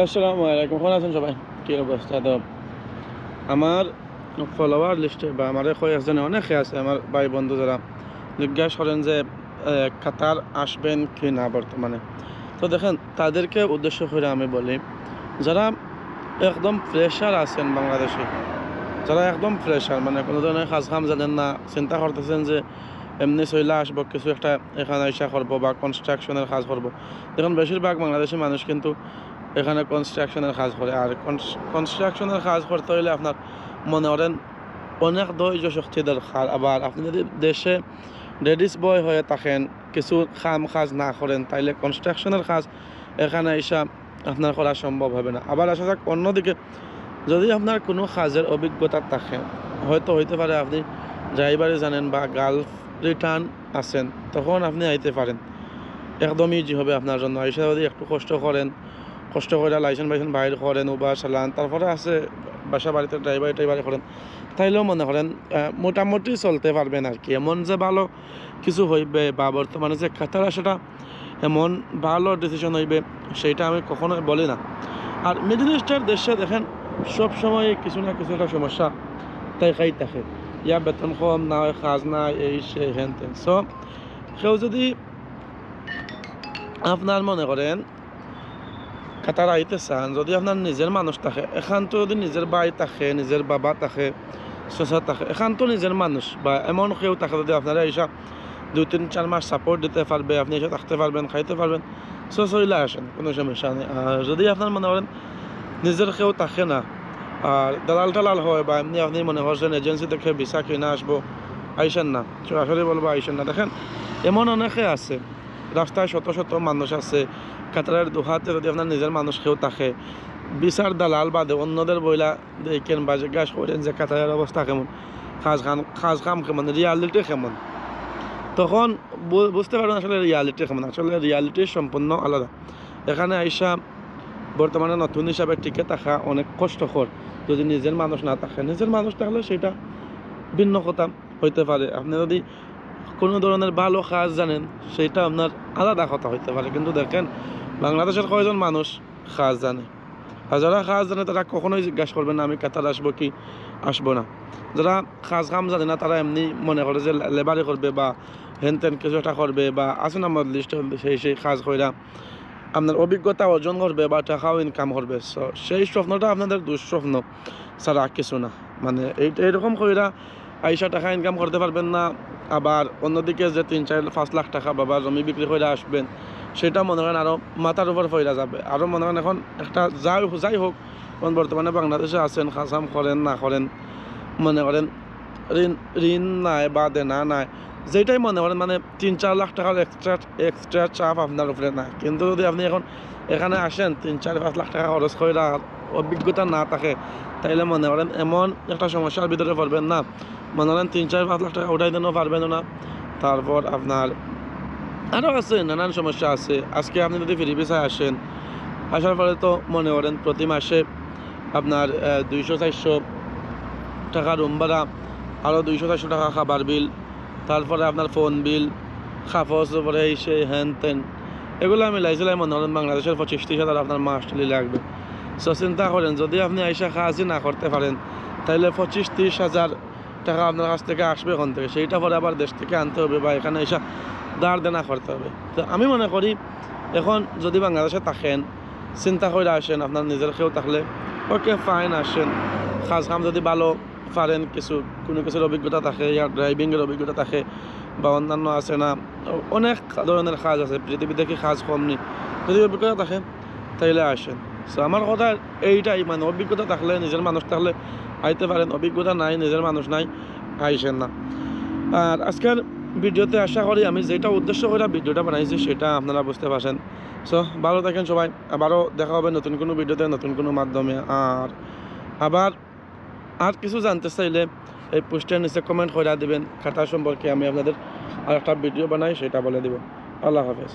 আসসালামু আলাইকুম। কেমন আছেন সবাই? কী অবস্থা? তো আমার ফলোয়ার লিস্টে বা আমার কয়েকজনে অনেকে আছে, আমার ভাই বন্ধু যারা জিজ্ঞাসা করেন যে কাতার আসবেন কি না বর্তমানে? তো দেখেন, তাদেরকে উদ্দেশ্য করে আমি বলি, যারা একদম ফ্রেশার আছেন বাংলাদেশে, যারা একদম ফ্রেশার মানে কোনো ধরনের কাজ কাম জানেন না, চিন্তা করতেছেন যে, এমনি চইলা আসব, কিছু একটা এখানে আইসা করব বা কনস্ট্রাকশনের কাজ করব। দেখুন, বেশিরভাগ বাংলাদেশি মানুষ কিন্তু এখানে কনস্ট্রাকশনের কাজ করে। আর কনস্ট্রাকশনের কাজ করতে হলে আপনার মনে করেন অনেক ধৈর্য শক্তি দরকার আবার আপনি যদি দেশে লেডিস বয় হয়ে থাকেন, কিছু কাম কাজ না করেন, তাইলে কনস্ট্রাকশনের কাজ এখানে এসা আপনার করা সম্ভব হবে না। আবার আসা যাক, অন্যদিকে যদি আপনার কোনো কাজের অভিজ্ঞতা থাকে, হয়তো হইতে পারে আপনি ড্রাইভারে জানেন বা গালফ রিটার্ন আছেন, তখন আপনি আইতে পারেন। একদমই ইজি হবে আপনার জন্য। এসে যদি একটু কষ্ট করেন কষ্ট করে লাইসেন্স বাইসেন্স বাইর করেন উবার চালান, তারপরে আছে বাসা বাড়িতে ড্রাইভার টাইভার করেন, তাইলেও মনে করেন মোটামুটি চলতে পারবেন আর কি। এমন যে ভালো কিছু হইবে বা বর্তমানে যে কাতার সেটা এমন ভালো ডিসিশন হইবে সেইটা আমি কখনো বলি না। আর মিডল ইস্টের দেশে দেখেন, সব সময় কিছু না কিছু একটা সমস্যা তাই খাই থাকে। ইয়া বেতন কম না হয় কাজ না এই সে, হেন তেন। সব কেউ যদি আপনার মনে করেন কাতার আইতে চান, যদি আপনার নিজের মানুষ থাকে এখান তো যদি নিজের ভাই থাকে নিজের বাবা থাকে চচা থাকে এখান তো নিজের মানুষ বা এমন কেউ থাকে যদি আপনারা এইসব দুই, তিন চার মাস সাপোর্ট দিতে পারবে আপনি এসে থাকতে পারবেন খাইতে পারবেন সো চলে আসেন, কোনো সমস্যা নেই। আর যদি আপনার মনে করেন নিজের কেউ থাকে না আর দালাল টালাল হয় বা এমনি আপনি মনে করছেন এজেন্সি থেকে ভিসা কিনে আসব আইসেন না সরাসরি বলব আইসেন না, দেখেন, এমন অনেকে আছে রাস্তায় শত শত মানুষ আছে, কাতারের দুহাতে যদি আপনার নিজের মানুষ কেউ থাকে, বিচার দালাল বাদে অন্যদের বইলা দেখেন বা জিজ্ঞাসা করেন যে কাতারের অবস্থা কেমন খাজ খান খাজ খাম কেমন রিয়ালিটি কেমন? তখন বুঝতে পারবেন আসলে রিয়ালিটি কেমন, আসলে রিয়ালিটি সম্পূর্ণ আলাদা। এখানে আইসা বর্তমানে নতুন হিসাবে টিকে থাকা অনেক কষ্টকর। যদি নিজের মানুষ না থাকে, নিজের মানুষ থাকলে সেটা ভিন্ন কথা, হইতে পারে। আপনি যদি কোনো ধরনের ভালো কাজ জানেন, সেটা আপনার আলাদা কথা হইতে পারে। কিন্তু দেখেন, বাংলাদেশের কয়জন মানুষ কাজ জানে? আর যারা কাজ জানে, তারা কখনোই জিজ্ঞাসা করবে না, আমি কাতার আসব কি? আসব না। যারা কাজ কাম জানে না, তারা এমনি মনে করে যে লেবারি করবে বা হেন তেন কিছু একটা করবে বা আছে না আমার লিস্টে সেই সেই কাজ কইরা আপনার অভিজ্ঞতা অর্জন করবে বা টাকাও ইনকাম করবে। সেই স্বপ্নটা আপনাদের দুঃস্বপ্ন ছাড়া কিছু না। মানে এই, এইরকম কইরা আইসা টাকা ইনকাম করতে পারবেন না। আবার অন্যদিকে যে তিন, চার, পাঁচ লাখ টাকা বাবা জমি বিক্রি করে আসবেন, সেটা মনে করেন আরও মাথার উপর ফইরা যাবে। আরও মনে করেন এখন একটা যাই যাই হোক, এখন বর্তমানে বাংলাদেশে আছেন, খাসাম করেন, না করেন, মনে করেন ঋণ ঋণ নাই বা দেনা নাই যেটাই মনে করেন মানে তিন, চার লাখ টাকার এক্সট্রা এক্সট্রা চাপ আপনার উপরে না কিন্তু যদি আপনি এখন এখানে আসেন, তিন, চার, পাঁচ লাখ টাকা খরচ করে অভিজ্ঞতা না থাকে, তাইলে মনে করেন এমন একটা সমস্যার ভিতরে পড়বেন না। মনে করেন তিন, চার, পাঁচ লাখ টাকা উঠাই দিতেও পারবেন না। তারপর আপনার আরও আছে, নানান সমস্যা আছে। আজকে আপনি যদি ফিরি ভিসায় আসেন, আসার পরে তো মনে করেন প্রতি মাসে আপনার দুইশো, চারশো টাকা রুম ভাড়া, আরও দুইশো, চারশো টাকা খাবার বিল তারপরে আপনার ফোন বিল খাফস উপরে এই সেই হ্যান তেন। এগুলো আমি লাইছিলাম মনে করেন বাংলাদেশের পঁচিশ ত্রিশ হাজার আপনার মাস লাগবে। সো চিন্তা করেন, যদি আপনি আইসা কাজই না করতে পারেন, তাহলে পঁচিশ তিরিশ হাজার টাকা আপনার কাছ থেকে আসবে ওখান থেকে। সেইটা পরে আবার দেশ থেকে আনতে হবে বা এখানে এসে দাঁড় দেনা করতে হবে। তো আমি মনে করি, এখন যদি বাংলাদেশে থাকেন, চিন্তা করে আসেন আপনার নিজের কেউ থাকলে, ওকে ফাইন আসেন। কাজ কাম যদি ভালো পারেন কিছু, কোনো কিছুর অভিজ্ঞতা থাকে, ইয়ার ড্রাইভিংয়ের অভিজ্ঞতা থাকে বা অন্যান্য আছে না অনেক ধরনের কাজ আছে, পৃথিবীতে কি কাজ কম নেই। যদি অভিজ্ঞতা থাকে, তাইলে আসেন। সো আমার কথা এইটাই মানে অভিজ্ঞতা থাকলে, নিজের মানুষ থাকলে আইতে পারেন। অভিজ্ঞতা নাই, নিজের মানুষ নাই, আইসেন না। আর আজকের ভিডিওতে আশা করি আমি যেটা উদ্দেশ্য করে ভিডিওটা বানাইছি, সেটা আপনারা বুঝতে পারছেন। সো ভালো থাকেন সবাই। আবারও দেখা হবে নতুন কোনো ভিডিওতে, নতুন কোনো মাধ্যমে। আর আবার আর কিছু জানতে চাইলে এই পোস্টের নিচে কমেন্ট করে দিবেন। খাতা সম্পর্কে আমি আপনাদের আর একটা ভিডিও বানাই, সেটা বলে দিব। আল্লাহ হাফেজ।